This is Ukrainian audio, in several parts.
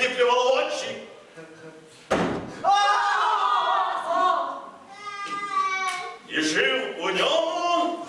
засліплювало очі. І жив у ньому.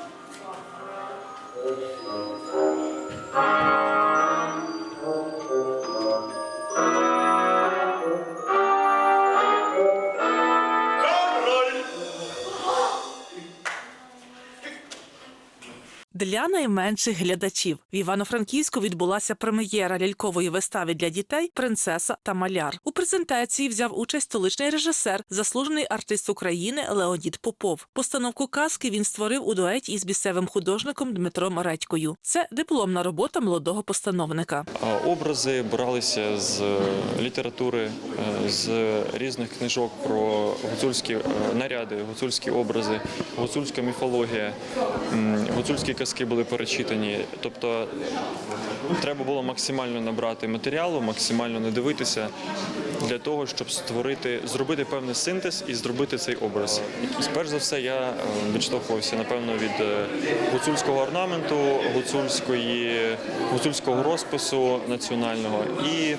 Для найменших глядачів в Івано-Франківську відбулася прем'єра лялькової вистави для дітей Принцеса та маляр. У презентації взяв участь столичний режисер, заслужений артист України Леонід Попов. Постановку казки він створив у дуеті із місцевим художником Дмитром Редькою. Це дипломна робота молодого постановника. Образи бралися з е, літератури, е, з різних книжок про гуцульські е, наряди, гуцульські образи, гуцульська міфологія, гуцульські казки були перечитані. Тобто треба було максимально набрати матеріалу, максимально не дивитися для того, щоб створити, зробити певний синтез і зробити цей образ. І перш за все, я е, відштовхувався напевно від е, гуцульського орнаменту, гуцульської, гуцульського розпису національного. І е,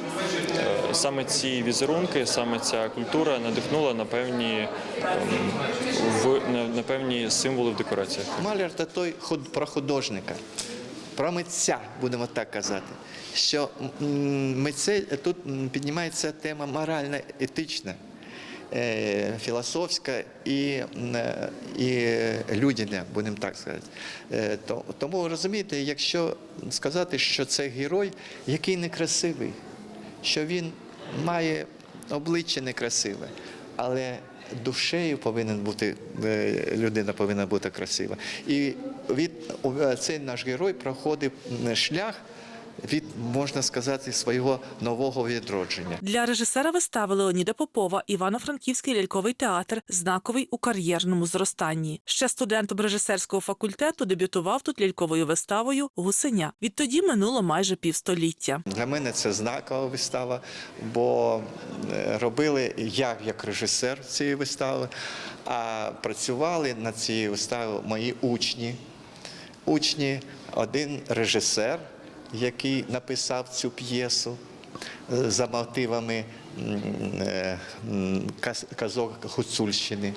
саме ці візерунки, саме ця культура надихнула на певні, ем, в, на, на певні символи в декораціях. Маляр це той ход- художника, про митця, будемо так казати. Що митце тут піднімається тема моральна, етична, е, філософська і, е, і людяна, будемо так сказати. Е, то- Тому розумієте, якщо сказати, що це герой, який некрасивий, що він має обличчя некрасиве, але душею повинен бути людина повинна бути красива. І від цей наш герой проходив шлях від, можна сказати, свого нового відродження. Для режисера вистави Леоніда Попова Івано-Франківський ляльковий театр знаковий у кар'єрному зростанні. Ще студентом режисерського факультету дебютував тут ляльковою виставою Гусеня. Відтоді минуло майже півстоліття. Для мене це знакова вистава, бо е, робили я як режисер цієї вистави, а працювали над цією виставою мої учні. Учні, один режисер, який написав цю п'єсу е, за мотивами е, казок Гуцульщини.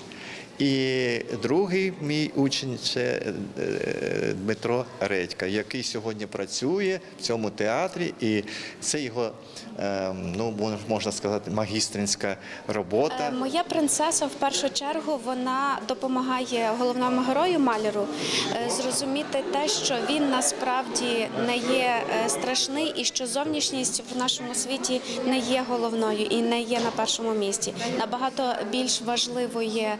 І другий мій учень це е, Дмитро Редька, який сьогодні працює в цьому театрі, і це його, е, ну можна сказати, магістринська робота. Е, Моя принцеса в першу чергу вона допомагає головному герою Маляру е, зрозуміти те, що він насправді не є страшний, і що зовнішність в нашому світі не є головною і не є на першому місці. Набагато більш важливо є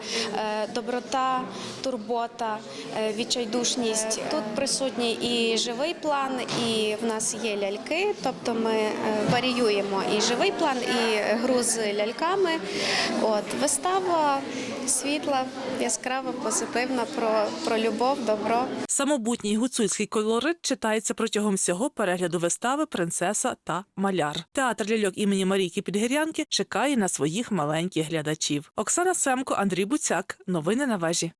доброта, турбота, е, відчайдушність. Тут присутній і живий план, і в нас є ляльки, тобто ми е, варіюємо і живий план, і гру ляльками. От вистава світла, яскрава, позитивна про, про любов, добро. Самобутній гуцульський колорит читається протягом всього перегляду вистави Принцеса та маляр. Театр ляльок імені Марійки Підгірянки чекає на своїх маленьких глядачів. Оксана Семко, Андрій Буцяк. Новини на вежі.